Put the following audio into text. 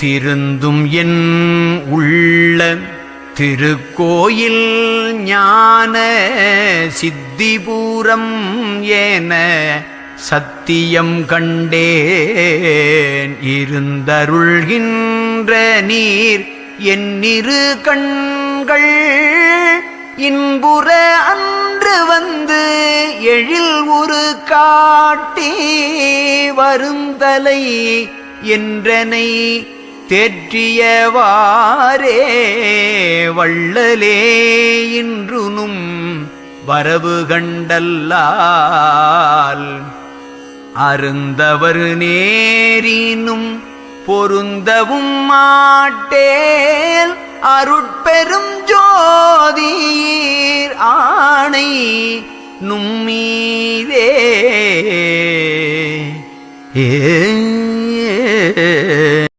திருந்தும் என் உள்ள திருக்கோயில் ஞான சித்திபூரம் ஏன சத்தியம் கண்டேன். இருந்தருள்கின்ற நீர் என்னிரு கண்கள் இன்புற அன்று வந்து எழில் ஒரு காட்டி வருந்தலை என்றனை தேற்றியவாரே வள்ளலே இன்றுனும் வரவு கண்டல்லால். அருந்தவர் நேரினும் பொருந்தவும் மாட்டேல். அருட்பெரும் ஜோதீர் ஆணை நும்மீதே. ஏ